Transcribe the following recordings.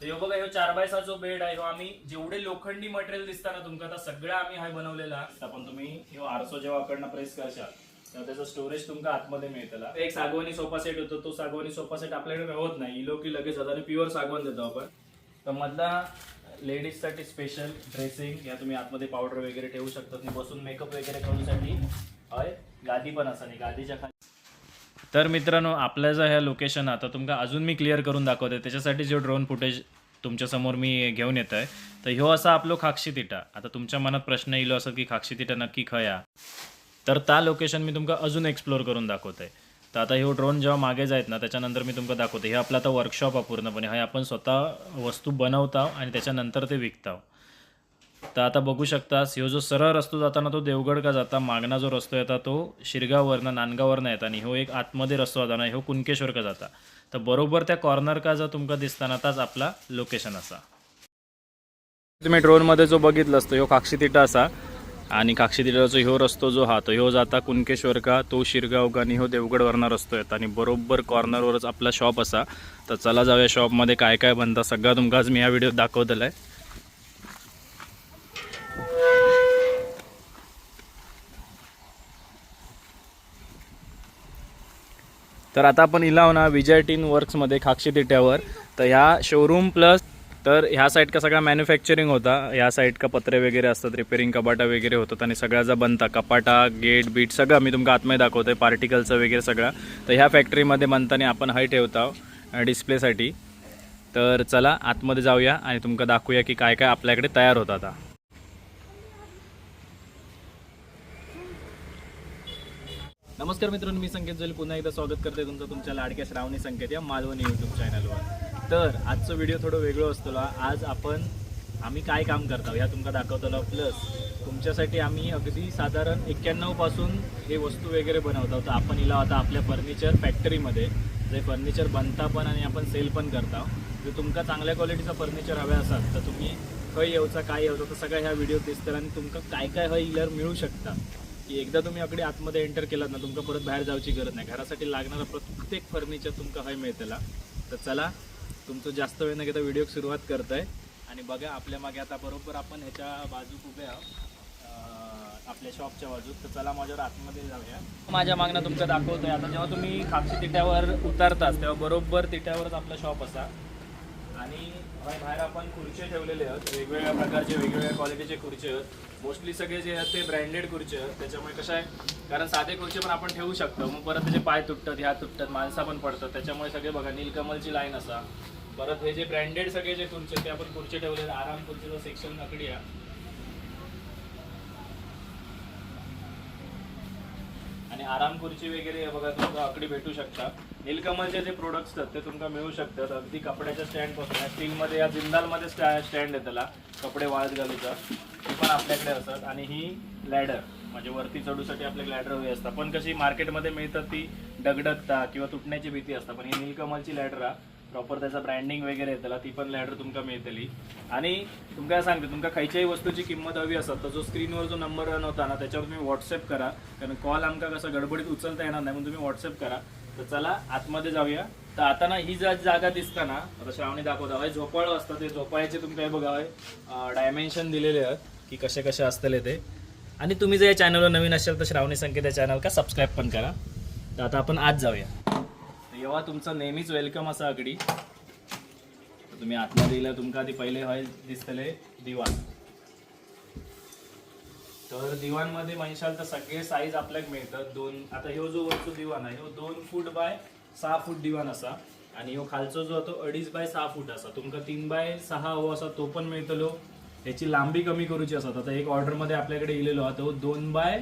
तर बघा ह्यो चार बाय सहाचो बेड आहे ह्यो आम्ही जेवढे लोखंडी मटेरियल दिसता ना तुमका आता सगळं आम्ही हाय बनवलेला. पण तुम्ही ह्यो आरसो जेव्हा कडनं प्रेस करशाल तेव्हा त्याचं स्टोरेज तुमका आतमध्ये मिळतला. एक सागवानी सोफा सेट होतो तो सागवानी सोफा सेट आपल्याकडे होत नाही. इलो की लगेच आता प्युअर सागवान देतो आपण. तर मधला लेडीजसाठी स्पेशल ड्रेसिंग या तुम्ही आतमध्ये पावडर वगैरे ठेवू शकता बसून मेकअप वगैरे करूसाठी हय गादी पण असा नाही गादीच्या खाली तर मित्रांनो आपल्या जर ह्या लोकेशन आता तुमका अजून मी क्लिअर करून दाखवते. त्याच्यासाठी जो ड्रोन फुटेज तुमच्यासमोर मी घेऊन येत आहे तर ह्यो असा आपलो खाक्षी तिटा. आता तुमच्या मनात प्रश्न येलो असत की खाक्षी तिटा नक्की खया. तर त्या लोकेशन मी तुमका अजून एक्सप्लोर करून दाखवते. तर आता ह्यो ड्रोन जेव्हा मागे जायत ना त्याच्यानंतर मी तुमका दाखवते. हे आपलं आता वर्कशॉप आहे पूर्णपणे. हे आपण स्वतः वस्तू बनवता आणि त्याच्यानंतर ते विकता तर आता बघू शकतास ह्यो जो सरळ रस्तो जाताना तो देवगड का जाता मागना जो रस्तो येता तो शिरगाववरनं नांदगाववरनं येता आणि ह्यो एक आतमध्ये रस्तो जाता ना ह्यो कुणकेश्वर का जाता. तर बरोबर त्या कॉर्नर का जर तुमका दिसताना ताच आपला लोकेशन असा. तुम्ही ड्रोनमध्ये जो बघितलं असतो ह्यो काक्षी तिटा असा. आणि काक्षी तिटाचा ह्यो रस्तो जो हा तो ह्यो जाता कुणकेश्वर का तो शिरगाव का आणि ह्यो देवगडवरनं रस्तो येता. आणि बरोबर कॉर्नरवरच आपला शॉप असा. तर चला जाऊया शॉपमध्ये काय काय बनता. सगळा तुमकाच मी ह्या व्हिडिओत दाखवलेलं आहे तर आता आपण इलाव ना विजय टीन वर्क्समध्ये खाक्षी तिट्यावर. तर ह्या शोरूम प्लस तर ह्या साईड का सगळा मॅन्युफॅक्चरिंग होता. ह्या साईड का पत्रे वगैरे असतात रिपेरिंग कपाटा वगैरे होतात आणि सगळ्याचा बनता कपाटा गेट बीट सगळं मी तुमका आतमध्ये दाखवतोय पार्टिकलचं वगैरे सगळं. तर ह्या फॅक्टरीमध्ये बनताना आपण हाय ठेवतो डिस्प्लेसाठी तर चला आतमध्ये जाऊया आणि तुमका दाखवूया की काय काय आपल्याकडे तयार होतं आता. नमस्कार मित्रांनो मी संकेत जोली. पुन्हा एकदा स्वागत करते तुमचं तुमच्या लाडक्या श्रावणी संकेत या मालवणी यूट्यूब चॅनलवर तर आजचं व्हिडिओ थोडं वेगळं असतो आज आपण आम्ही काय काम करतो? ह्या तुमका दाखवतो प्लस तुमच्यासाठी आम्ही अगदी साधारण एक्क्याण्णवपासून हे वस्तू वगैरे बनवतो तर आपण इला आता आपल्या फर्निचर फॅक्टरीमध्ये जे फर्निचर बनता पण आणि आपण सेल पण करता जर तुमका चांगल्या क्वालिटीचं फर्निचर हवे असाल तर तुम्ही खंय येऊचा काय येऊचा तर सगळं ह्या व्हिडिओ दिसतात आणि तुमका काय काय हय इलर मिळू शकता. की एकदा तुम्ही अगदी आतमध्ये एंटर केलात ना तुमका परत बाहेर जावची गरज नाही. घरासाठी लागणारं प्रत्येक फर्निचर तुमका हय मिळतला तर चला तुमचं जास्त वेळ न घेता व्हिडिओ सुरुवात करताय. आणि बघा आपल्या मागे आता बरोबर आपण ह्याच्या बाजूक उभे आहोत. आपल्या शॉपच्या बाजूक. तर चला माझ्यावर आतमध्ये जाऊया. माझ्या मागणं तुमचं दाखवतोय. आता जेव्हा तुम्ही खापशी तिट्यावर उतरताच तेव्हा बरोबर तिट्यावरच आपला शॉप असा. आणि बाहेर आपण खुर्चे ठेवलेले आहेत. वेगवेगळ्या प्रकारचे वेगवेगळ्या क्वालिटीचे खुर्चे आहेत. मोस्टली सगळे जे आहेत ते ब्रँडेड खुर्चे आहेत. त्याच्यामुळे कसं आहे कारण साधे खुर्चे पण आपण ठेवू शकतो. मग परत त्याचे पाय तुटतात ह्या तुटतात माणसा पण पडतात. त्याच्यामुळे सगळे बघा नीलकमलची लाईन असा. परत हे जे ब्रँडेड सगळे जे खुर्चे ते आपण खुर्चे ठेवलेले आराम खुर्चीचं सेक्शन नकडी आहे. आणि आराम खुर्ची वगैरे बघा तुमका आकडी भेटू शकता नीलकमलचे जे प्रोडक्ट्स आहेत ते तुमका मिळू शकतात. अगदी कपड्याच्या स्टँडपासून. स्टीलमध्ये या जिंदालमध्ये स्टँड आहे त्याला. कपडे वाळत घालूचा. ते पण आपल्याकडे असतात. आणि ही लॅडर म्हणजे वरती चढूसाठी आपले लॅडर हवी असतात. पण कशी मार्केटमध्ये मिळतात ती डगडगता किंवा तुटण्याची भीती असतात. पण ही नीलकमलची लॅडर आहे प्रॉपर त्याचा ब्रँडिंग वगैरे येतला ती पण लॅडर तुमका मिळतली. आणि तुमका सांगते तुमका खयच्याही वस्तूची किंमत हवी असत तर जो स्क्रीनवर जो नंबर रन होता ना त्याच्यावर तुम्ही व्हॉट्सअप करा. कारण कॉल आमका कसं गडबडीत उचलता येणार नाही म्हणून तुम्ही व्हॉट्सअप करा. तर चला आतमध्ये जाऊया. तर आता ना ही जा जागा दिसता ना आता श्रावणी दाखवता हे झोपाळं असतं ते झोपाळ्याचे तुम्ही हे बघा हय डायमेन्शन दिलेले आहेत की कसे कसे असतले ते. आणि तुम्ही जर या चॅनलवर नवीन असेल तर श्रावणी संकेत या चॅनल का सबस्क्राईब पण करा. तर आता आपण आज जाऊया. जेव्हा तुमचं नेहमीच वेलकम असा आगडी. तुम्ही आतमध्ये दिलं तुमका आधी पहिले हय दिसतले दिवाण. तर दिवाणमध्ये म्हणशाल तर सगळे साईज आपल्याक मिळतात. दोन आता ह्यो जो वरचो दिवाण आहे ह्यो दोन फूट बाय सहा फूट दिवाण असा. आणि ह्यो खालचो जो तो अडीच बाय सहा फूट असा. तुमका तीन बाय सहा हो असा तो पण मिळतलो. ह्याची लांबी कमी करूची असतात आता एक ऑर्डरमध्ये आपल्याकडे इलेलो हा तो दोन बाय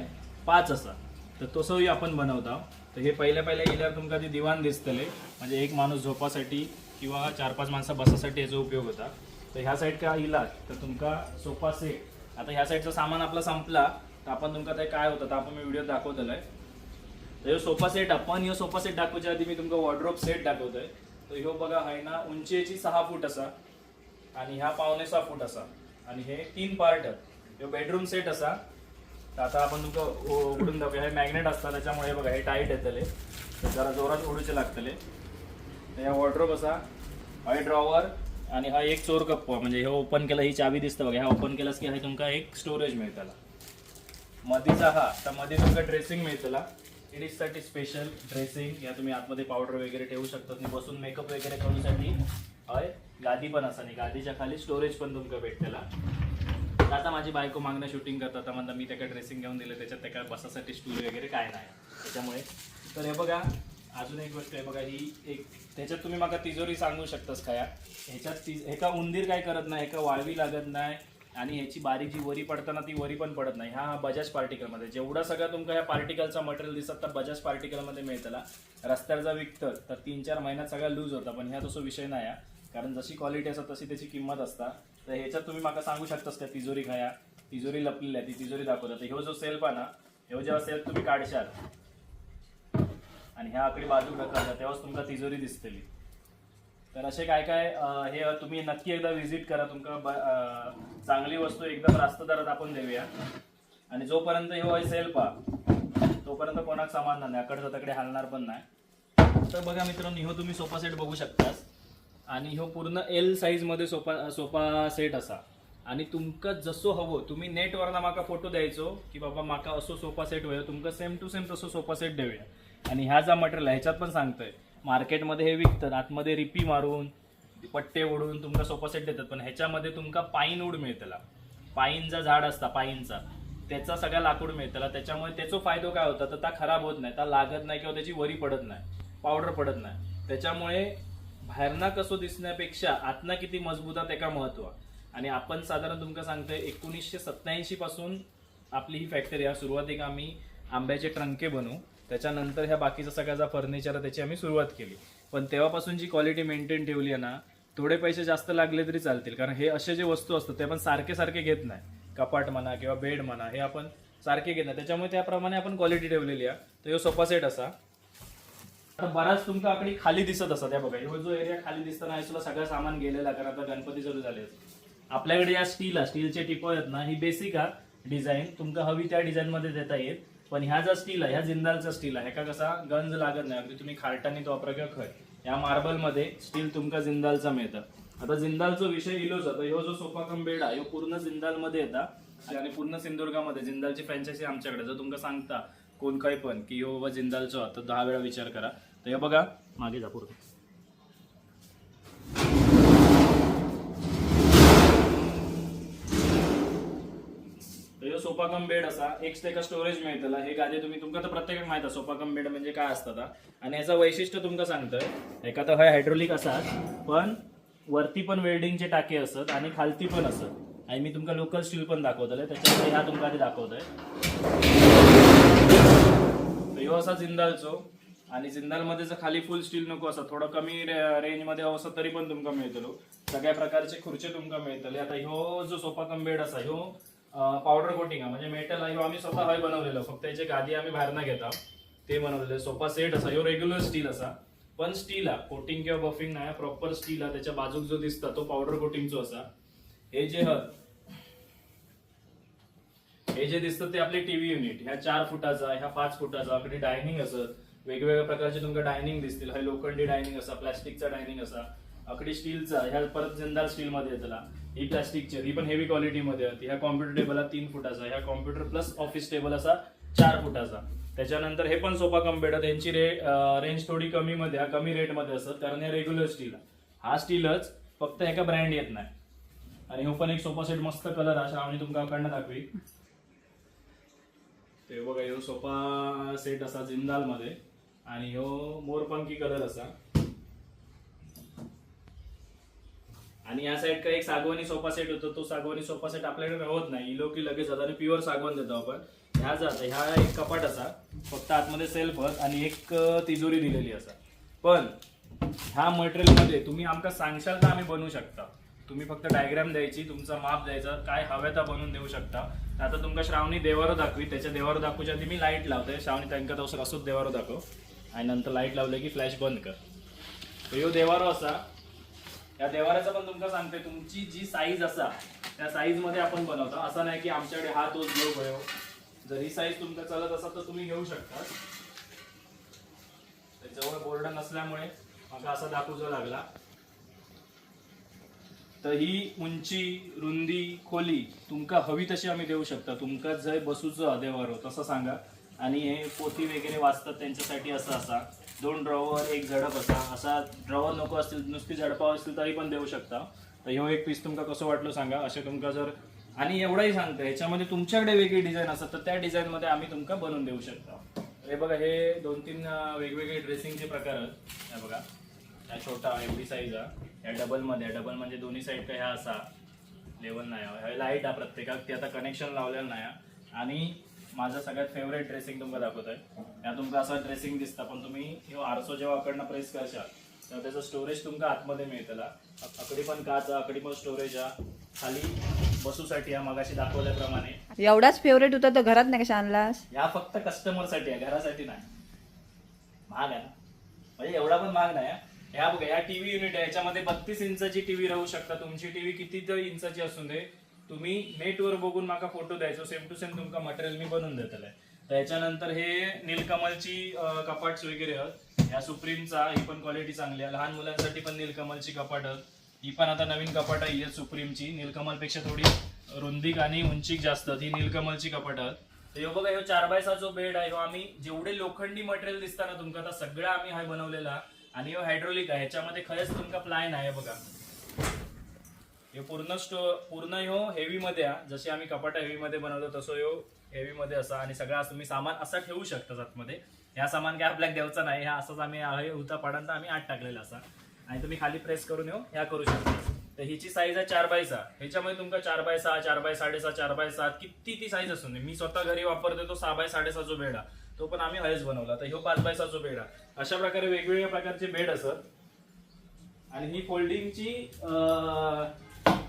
पाच असा. तर तसंही आपण बनवता. तर हे पहिल्या पहिल्या गेल्यावर तुमका ती दिवाण दिसतले. म्हणजे एक माणूस झोपासाठी किंवा चार पाच माणसं बसासाठी याचा उपयोग होता. तर ह्या साईड का इलाज तर तुमका सोफा सेट आता ह्या साईडचं सामान आपला संपला. तर आपण तुमका ते काय होतं? तर आपण मी व्हिडिओ दाखवतोय. तर ह्यो सोफा सेट आपण ह्यो सोफा सेट दाखवच्या आधी मी तुमका वॉर्ड्रोप सेट दाखवतोय. तर ह्यो बघा हाय ना उंचीची सहा फूट असा. आणि ह्या पावणे सहा फूट असा. आणि हे तीन पार्ट ह्यो बेडरूम सेट असा. तर आता आपण तुमका उ- उघडून दाखवूया. हे मॅग्नेट असता त्याच्यामुळे बघा हे टाईट येतले जरा जोरात उडूचे लागतले. हे ह्या असा हय ड्रॉवर आणि हा एक चोर कप्पो म्हणजे हे ओपन केला ही चावी दिसतं बघा. ह्या ओपन केलास की हा तुमका एक स्टोरेज मिळतला मधीचा हा तर मध्ये तुमका ड्रेसिंग मिळतला लेडीजसाठी स्पेशल ड्रेसिंग या तुम्ही आतमध्ये पावडर वगैरे ठेवू शकता तुम्ही बसून मेकअप वगैरे करूसाठी हय गादी पण असा. नाही गादीच्या खाली स्टोरेज पण तुमका भेटतेला आता माझी बायको मागणं शूटिंग करतात आता म्हणता मी त्याला ड्रेसिंग घेऊन दिलं. त्याच्यात त्या बसासाठी स्टूल वगैरे काय नाही. त्याच्यामुळे. तर हे बघा अजून एक गोष्ट आहे बघा ही एक त्याच्यात तुम्ही मला तिजोरी सांगू शकतास काय ह्याच्यात ती ह्याका उंदीर काय करत नाही एका वाळवी लागत नाही आणि ह्याची बारीक जी वरी पडताना ती वरी पण पडत नाही. हा बजाज पार्टिकलमध्ये जेवढा सगळा तुमका ह्या पार्टिकलचा मटेरियल दिसत तर बजाज पार्टिकलमध्ये मिळतला. रस्त्यावर जर विकतं तर तीन चार महिन्यात सगळा लूज होता. पण ह्या तसं विषय नाही हा. कारण जशी क्वालिटी असतात तशी त्याची किंमत असता. तर ह्याच्यात तुम्ही मला सांगू शकतास त्या तिजोरी खाया तिजोरी लपलेली आहे ती तिजोरी दाखवतात ह्यो जो सेल्फ आहे ना ह्यो जेव्हा सेल्फ तुम्ही काढशाल आणि ह्या आकडे बाजू ढकलता तेव्हाच तुमका तिजोरी दिसतली. तर असे काय काय हे तुम्ही नक्की एकदा व्हिजिट करा. तुमका ब- चांगली वस्तू एकदम रास्त दरात आपण देऊया. आणि जोपर्यंत ह्यो सेल्फ हा तोपर्यंत कोणाक समाधान नाही अकडचं तकडे हलणार पण नाही. तर बघा मित्रांनो ह्यो तुम्ही सोफा सेट बघू शकतास. आणि ह्यो पूर्ण एल साईजमध्ये सोफा सोफा सेट असा. आणि तुमका जसो हवो तुम्ही नेटवरनं माका फोटो द्यायचो की बाबा माका असो सोफा सेट होय तुमका सेम टू सेम तसो सोफा सेट देऊया. आणि ह्या जा मटेरियल ह्याच्यात पण सांगतोय मार्केटमध्ये हे विकतात आतमध्ये रिपी मारून पट्टे ओढून तुमका सोफा सेट देतात पण ह्याच्यामध्ये तुमका पाईन वूड मिळतला. पाईनचा झाड असता पाईनचा त्याचा सगळा लाकूड मिळतला त्याच्यामुळे त्याचा फायदो काय होता तर ता खराब होत नाही ता लागत नाही किंवा त्याची वरी पडत नाही पावडर पडत नाही. त्याच्यामुळे बाहेरना कसं दिसण्यापेक्षा आतना किती मजबूत आहे त्याका महत्त्व आणि आपण साधारण तुमका सांगतोय एकोणीसशे सत्याऐंशी पासून आपली ही फॅक्टरी आहे. सुरुवातीक आम्ही आंब्याचे ट्रंके बनवू. त्याच्यानंतर ह्या बाकीचा सगळ्याचा फर्निचर आहे त्याची आम्ही सुरुवात केली. पण तेव्हापासून जी क्वालिटी मेंटेन ठेवली आहे ना थोडे पैसे जास्त लागले तरी चालतील. कारण हे असे जे वस्तू असतात ते आपण सारखे सारखे घेत नाही. कपाट म्हणा किंवा बेड म्हणा हे आपण सारखे घेत नाही. त्याच्यामुळे त्याप्रमाणे आपण क्वालिटी ठेवलेली आहे. तर ह्यो सोफा सेट असा. आता बराच तुमका आकडे खाली दिसत असतात. त्या बघा ह्यो जो एरिया खाली दिसताना तुला सगळं सामान गेलेला कारण आता गणपती सुरू झाले आपल्याकडे या स्टील स्टीलचे टिपो आहेत ना ही बेसिक हा डिझाईन तुमका हवी त्या डिझाईन मध्ये देता येईल. पण ह्या जो स्टील आहे ह्या जिंदालचा स्टील आहे का कसा गंज लागत नाही. अगदी तुम्ही खारटाने तो वापरा किंवा खय या मार्बलमध्ये स्टील तुमका जिंदालचा मिळतं. आता जिंदालचा विषय इलोच आता ह्यो जो सोफा कम बेड आहे ह्यो पूर्ण जिंदाल मध्ये येतात आणि पूर्ण सिंधुदुर्गामध्ये जिंदालची फ्रँचायसी आमच्याकडे जर तुमका सांगता कोण काय पण की ह्यो बाबा जिंदालचो तर दहा वेळा विचार करा. तर हे बघा मागे जा पूर्ण तर सोफा कम बेड असा एक तेका स्टोरेज मिळतला. हे गादी तुम्ही तुमका तर प्रत्येकाक माहीत आहे सोफा कम बेड म्हणजे काय असता आणि याचं वैशिष्ट्य तुमका सांगतोय एका तर हायड्रोलिक असतात पण वरती पण वेल्डिंगचे टाके असत आणि खालती पण असत. आणि मी तुमका लोकल स्टील पण दाखवतले त्याच्यामध्ये ह्या तुमका आधी दाखवतोय. ह्यो असा जिंदालचो आणि जिंदालमध्ये जर खाली फुल स्टील नको असं थोडं कमी रेंजमध्ये असं तरी पण तुमका मिळतलो. सगळ्या प्रकारचे खुर्चे तुमका मिळतले. आता ह्यो जो सोफा कम बेड असा ह्यो पावडर कोटिंग आहे. म्हणजे मेटल आहे ह्यो आम्ही स्वतः हय बनवलेलो. फक्त याचे गादी आम्ही बाहेर ना घेता ते बनवलेले. सोफा सेट असा ह्यो रेग्युलर स्टील असा. पण स्टील हा कोटिंग किंवा बफिंग नाही प्रॉपर स्टील हा त्याच्या बाजूक जो दिसता तो पावडर कोटिंगचो असा. हे जे हत हे जे दिसतं ते आपले टीव्ही युनिट ह्या चार फुटाचा ह्या पाच फुटाचा आपली डायनिंग असत वेगवेगळ्या प्रकारचे तुमका डायनिंग दिसतील. हे लोखंडी डायनिंग असा प्लास्टिकचा डायनिंग असा अकडी स्टीलचा ह्या परत जिंदाल स्टील मध्ये येतला. ही प्लास्टिकची ही पण हेवी क्वालिटी मध्ये होती. ह्या कॉम्प्युटर टेबल हा तीन फुटाचा ह्या कॉम्प्युटर प्लस ऑफिस टेबल असा चार फुटाचा. त्याच्यानंतर हे पण सोफा कम्प्युटर त्यांची रे रेंज थोडी कमी मध्ये कमी रेटमध्ये असत कारण हे रेग्युलर स्टील हा स्टीलच फक्त एका ब्रँड येत नाही. आणि हो पण एक सोफा सेट मस्त कलर अशा आम्ही तुमका कडनं दाखवी. ते बघा हो सोफा सेट असा जिंदाल मध्ये आणि ह्यो मोरपंखी कलर असा. आणि या साईड का एक सागवानी सोफा सेट होतो. तो सागवानी सोफा सेट आपल्याकडे राहत नाही. इलो की लगेच आता आणि प्युअर सागवान देतो आपण. ह्या जात ह्या एक कपाट असा. फक्त आतमध्ये सेल्फ आणि एक तिजोरी दिलेली असा. पण ह्या मटेरियलमध्ये तुम्ही आमका सांगशाल तर आम्ही बनवू शकता. तुम्ही फक्त डायग्राम द्यायची तुमचा माप द्यायचा काय हव्या तर बनवून देऊ शकता. आता तुमका श्रावणी देवारो दाखवी त्याच्या देवारो दाखवूच्या आधी मी लाइट लावतोय श्रावणी त्यांका तसं असोच देवारो दाखव. आणि नंतर लाइट लावले की फ्लॅश बंद कर. ह्यो देवारो असा. या देवाराचा पण तुमका सांगते तुमची जी साईज असा त्या साईजमध्ये आपण बनवतो. असं नाही की आमच्याकडे हा तोच घेऊ गयो जर ही साईज तुमका चालत असा तर तुम्ही घेऊ शकता. जवळ बोर्ड नसल्यामुळे मला असा दाखवूचा लागला. तर ही उंची रुंदी खोली तुमका हवी तशी आम्ही देऊ शकता. तुमका जय बसूचं देवारो तसं सांगा. आणि हे पोती वगैरे वाचतात त्यांच्यासाठी असं असा. दोन ड्रॉवर एक झडप असा. असा ड्रॉवर नको असतील नुसती झडपा असतील तरी पण देऊ शकता. तर ह्यो एक पीस तुमका कसं वाटलं सांगा. असे तुमका जर आणि एवढंही सांगतं ह्याच्यामध्ये तुमच्याकडे वेगळी डिझाईन असतात तर त्या डिझाईनमध्ये आम्ही तुमका बनवून देऊ शकता. हे बघा हे दोन तीन वेगवेगळे ड्रेसिंगचे प्रकार आहेत. हे बघा. ह्या छोटा एवढी साईज हा. या डबलमध्ये डबल म्हणजे दोन्ही साईड का ह्या असा. लेवल नाही. ह्या लाइट हा प्रत्येकाक ते आता कनेक्शन लावलेलं नाही आणि माझं सगळ्यात फेवरेट ड्रेसिंग तुमका दाखवत आहे या तुमका असं ड्रेसिंग दिसता पण तुम्ही ह्यो आरसो जेव्हा अकडनं प्रेस करशाल तेव्हा त्याचं स्टोरेज तुमका आतमध्ये मिळतला अकडी पण काच हा, अकडी पण स्टोरेज हा खाली बसूसाठी हा मगाशी दाखवल्याप्रमाणे. एवढाच फेवरेट होता तर घरात नाही कशा आणलास? या फक्त कस्टमरसाठी आहे घरासाठी नाही. महाग आहे ना? म्हणजे एवढा पण महाग नाही हा. ह्या बघा या टीव्ही युनिट आहे याच्यामध्ये बत्तीस इंचाची टीव्ही राहू शकता. तुमची टीव्ही किती इंचाची असून दे. तुम्ही नेटवर बघून माका फोटो द्यायचो सेम टू सेम तुमका मटेरियल मी बनवून देतले त्याच्यानंतर हे नीलकमलची कपाट्स वगैरे आहेत या सुप्रीमचा ही पण क्वालिटी चांगली आहे. लहान मुलांसाठी पण नीलकमलची कपाट आहेत ही पण आता नवीन कपाट आहे ही सुप्रीमची. नीलकमलपेक्षा थोडी रुंदीक आणि उंचीक जास्त ही नीलकमलची कपाट आहेत तर ह्यो बघा ह्यो चार बाय जो बेड आहे. ह्यो आम्ही जेवढे लोखंडी मटेरियल दिसता ना तुमका आता सगळा आम्ही हाय बनवलेला. आणि ह्यो हायड्रोलिक आहे. ह्याच्यामध्ये खरंच तुमका प्लायन आहे बघा. हे पूर्ण स्टो पूर्ण ह्यो हेवी मध्ये हा. जशी आम्ही कपाट हेवी मध्ये बनवतो तसं ह्यो हेवी मध्ये असा. आणि सगळा तुम्ही सामान असा ठेवू शकता आतमध्ये ह्या सामान काय आपल्याला द्यायचा नाही. ह्या असंच आम्ही आहे होता आम्ही आत टाकलेला असा. आणि तुम्ही खाली प्रेस करून येऊ ह्या करू शकता. तर हिची साईज आहे चार बाय सहा. ह्याच्यामध्ये तुमका चार बाय सहा चार बाय साडेसहा चार बाय सात किती ती साईज असून मी स्वतः घरी वापरते तो सहा बाय साडेसहा जो बेड हा. तो पण आम्ही हयच बनवला. तर ह्यो पाच बाय सहा जो बेड हा. अशा प्रकारे वेगवेगळ्या प्रकारचे बेड असत आणि ही फोल्डिंगची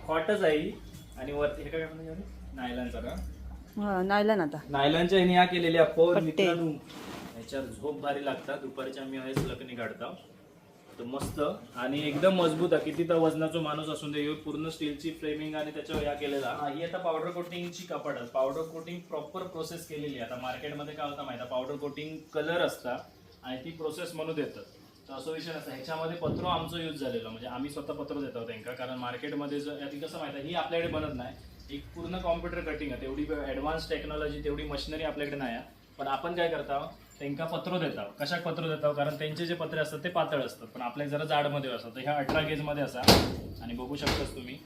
हॉटच आहे. आणि वरती हे काय म्हणजे नायलनचा का हा, नायलन आता. नायलनच्या ह्याने ह्या केलेल्या पोर पट्टे. मित्रांनो ह्याच्यावर झोप भारी लागतात. दुपारच्या आम्ही हयच लग्नी काढतो. तर मस्त. आणि एकदम मजबूत आहे. किती तर वजनाचा माणूस असून दे ह्यो पूर्ण स्टीलची फ्रेमिंग आणि त्याच्यावर या केलेला. हा, ही आता पावडर कोटिंगची कपाट आहे. पावडर कोटिंग प्रॉपर प्रोसेस केलेली आहे. आता मार्केटमध्ये काय होतं माहिती पावडर कोटिंग कलर असता आणि ती प्रोसेस म्हणून देतात. तर असं विषय नसतं. ह्याच्यामध्ये पत्र आमचं यूज झालेलं. म्हणजे आम्ही स्वतः पत्र देतो त्यांना कारण मार्केटमध्ये जर याची कसं माहिती आहे ही आपल्याकडे बनत नाही. एक पूर्ण कॉम्प्युटर कटिंग आहे. तेवढी ॲडव्हान्स टेक्नॉलॉजी तेवढी मशिनरी आपल्याकडे नाही आहे. पण आपण काय करता त्यांना पत्र देतो कशाक पत्र देतो कारण त्यांचे जे पत्रे असतात ते पातळ असतात. पण आपल्या जरा जाडमध्ये असतात. तर ह्या अठरा गेजमध्ये असा. आणि बघू शकतास तुम्ही.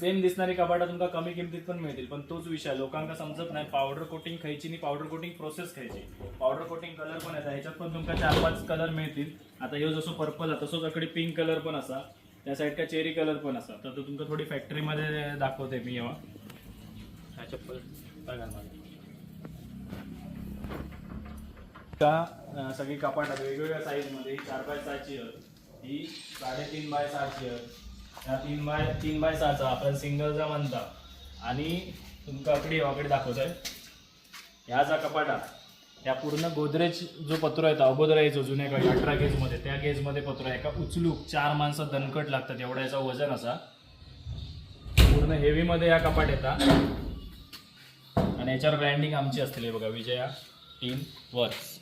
सेम दिसणारी कपाटा तुमका कमी किमतीत पण मिळतील पण तोच विषय. लोकांना समजत नाही पावडर कोटिंग खायची आणि पावडर कोटिंग प्रोसेस खायची. पावडर कोटिंग कलर पण येतात ह्याच्यात पण तुमका चार पाच कलर मिळतील. आता ह्यो जसं पर्पल आहे तसोच अकडे पिंक कलर पण असा. त्या साईड का चेरी कलर पण असा. तर तो तुमका थोडी फॅक्टरीमध्ये दाखवते मी जेव्हा हा चप्पल. का सगळी कपाटात वेगवेगळ्या साईजमध्ये चार बाय सहाची आहे ही साडेतीन बाय सहाची आहे ह्या तीन बाय तीन बाय सहाचा आपण सिंगलचा म्हणता. आणि तुमका आकडे वाकडे दाखवत आहे ह्या जा कपाटा ह्या पूर्ण गोदरेज जो पत्र आहे अगोदर अगोदर यायचो जुन्या काळी अठरा गेजमध्ये त्या गेजमध्ये पत्र आहे. का उचलूक चार माणसं दणकट लागतात एवढा याचा वजन असा. पूर्ण हेवीमध्ये ह्या कपाट येतात आणि याच्यावर ब्रँडिंग आमची असलेली बघा विजया टीम वर्क्स.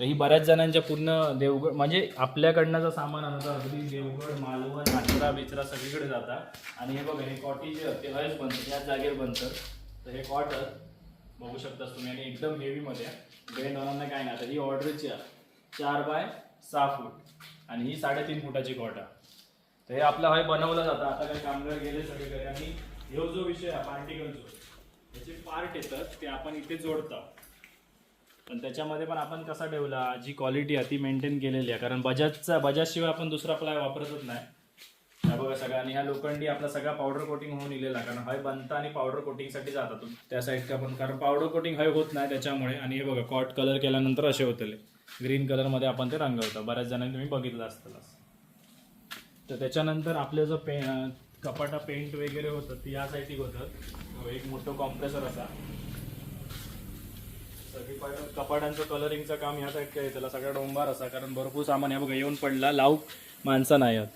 तर ही बऱ्याच जणांच्या पूर्ण देवगड म्हणजे आपल्याकडनं जर सामान आणतं अगदी देवगड मालवण आचरा बिचरा सगळीकडे जातात आणि हे बघा हे कॉटी जे ते हयच बनतं त्याच जागेवर बनतं. तर हे कॉट बघू शकतास तुम्ही आणि एकदम हेवीमध्ये बेंड होणार नाही काय नाही. आता ही ऑर्डरची आहे. चार बाय सहा फूट. आणि ही साडेतीन फुटाची कॉट आहे. तर हे आपलं हय बनवलं जातं. आता काही कामगार गेले सगळीकडे. आणि ह्यो जो विषय आहे पार्टिकलचो ह्याचे पार्ट येतात ते आपण इथे जोडतो. पण त्याच्यामध्ये पण आपण कसा ठेवला? जी क्वालिटी आहे ती मेंटेन केलेली आहे. कारण बजाजचा बजाजशिवाय आपण दुसरा प्लाय वापरतच नाही. हा बघा सगळं आणि ह्या लोखंडी आपला सगळा पावडर कोटिंग होऊन इलेला. कारण हय बनता आणि पावडर कोटिंगसाठी जातात तुम्ही. त्या साईडचा पण कारण पावडर कोटिंग हय होत नाही त्याच्यामुळे. आणि हे बघा कॉट कलर केल्यानंतर असे होतले. ग्रीन कलरमध्ये आपण ते रंगवतो. बऱ्याच जणांनी तुम्ही बघितलं असतं तर त्याच्यानंतर आपलं जो पे कपाटा पेंट वगैरे होतं ते या साईडीक होतं. एक मोठं कॉम्प्रेसर असा. कपाटांचं कलरिंगचं काम ह्या साईड काय त्याला सगळा डोंबार असा कारण भरपूर सामान या बघा येऊन पडला. लावू माणसं नाही आहेत.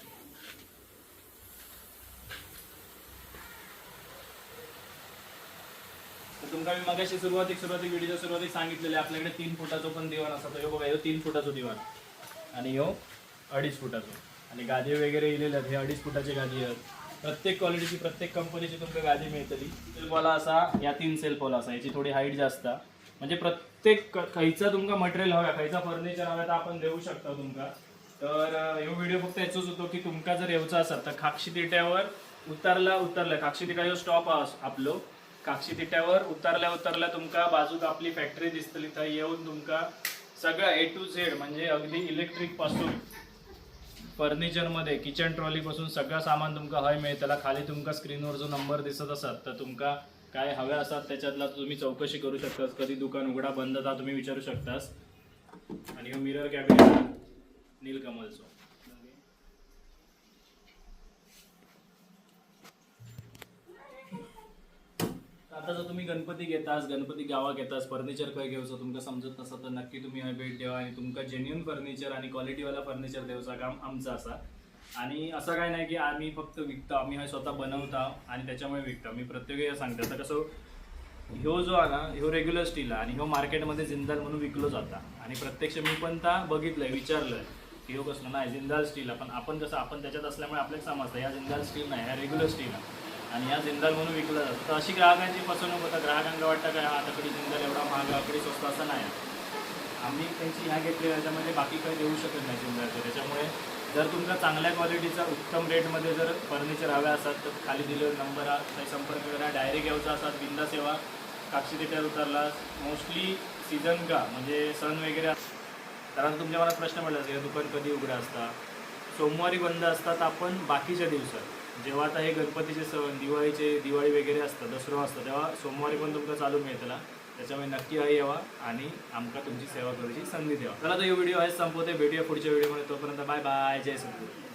तर तुमका मी मगाशी सुरुवातीक सुरुवातीक व्हिडिओच्या सुरुवातीक सांगितलेले आपल्याकडे तीन फुटाचो पण दिवाण असा तो. ह्यो बघा ह्यो तीन फुटाचो दिवाण. आणि ह्यो अडीच फुटाचो. आणि गादी वगैरे इलेले आहेत. हे अडीच फुटाचे गादी आहेत. प्रत्येक क्वालिटीची प्रत्येक कंपनीची तुमका गादी मिळतली. सेल्फवाला असा या तीन सेल्फवाला असा. याची थोडी हाईट जास्त. आहे. म्हणजे प्रत्येक खंयचा खयचा तुमका मटेरियल हव्या खंयचा फर्निचर हव्या तर आपण देऊ शकता तुमका. तर ह्यो व्हिडिओ फक्त याचोच होतो की तुमका जर येवचो असेल तर खाक्षी तिट्यावर उतरला उतरला. खाक्षी तिट्या स्टॉप आपलो काक्षी तिट्यावर उतरल्या उतरल्या तुमका बाजूक आपली फॅक्टरी दिसतली. थंय येऊन तुमका सगळं ए टू झेड म्हणजे अगदी इलेक्ट्रिकपासून फर्निचरमध्ये किचन ट्रॉली पासून सगळं सामान तुमका हय मिळतला. खाली तुमका स्क्रीनवर जो नंबर दिसत असत तर तुमका काय हव्या असतात त्याच्यातला तुम्ही चौकशी करू शकतास. कधी दुकान उघडा बंद था तुम्ही विचारू शकतास. आणि हा मिरर कॅबिनेट नीलकमलचो आता जर तुम्ही गणपती घेतास गणपती गावात घेतास फर्निचर खंय घेवचं तुमका समजत नसा तर नक्की तुम्ही हय भेट देवा आणि तुमका जेन्युन फर्निचर आणि क्वालिटीवाला फर्निचर देवचा काम आमचं असा. आणि असं काय नाही की आम्ही फक्त विकतो आम्ही हे स्वतः बनवता आणि त्याच्यामुळे विकतो. मी प्रत्येक सांगतो आता कसं ह्यो जो आहे ना ह्यो रेग्युलर स्टील आहे आणि ह्यो मार्केटमध्ये जिंदाल म्हणून विकलो जाता. आणि प्रत्यक्ष मी पण त्या बघितलंय विचारलंय की ह्यो कसलं नाही जिंदाल स्टील आहे. पण आपण कसं आपण त्याच्यात असल्यामुळे आपल्याला समजतं या जिंदाल स्टील नाही ह्या रेग्युलर स्टील आहे. आणि या जिंदाल म्हणून विकलं जातं. तर अशी ग्राहकांची फसवणूक होता. ग्राहकांना वाटतं काय हा तकडी जिंदाल एवढा महाग आकडी स्वस्त असं नाही. आम्ही त्यांची ह्या घेतली त्याच्यामध्ये बाकी काही देऊ शकत नाही जिंदालचं. त्याच्यामुळे जर तुमचा चांगल्या क्वालिटीचा उत्तम रेटमध्ये जर फर्निचर हव्या असतात तर खाली दिलेला नंबर हा काही संपर्क करा. डायरेक्ट यायचा असतात बिंदा सेवा. काक्षी थिएटर उतरला. मोस्टली सीझन का म्हणजे सण वगैरे अस- कारण तुमच्या मनात प्रश्न पडला असेल दुकान कधी उघडं असतात? सोमवारी बंद असतात आपण बाकीच्या दिवसात. जेव्हा आता हे गणपतीचे सण दिवाळीचे दिवाळी वगैरे असतं दसरो असतं तेव्हा सोमवारी पण तुमचं चालू मिळतला त्याच्यामुळे नक्की आहे येवा आणि आमका तुमची सेवा करायची संधी द्यावा. चला तर व्हिडिओ आहे संपवते. भेटूया पुढच्या व्हिडिओमध्ये. तोपर्यंत बाय बाय. जय सद्गुरू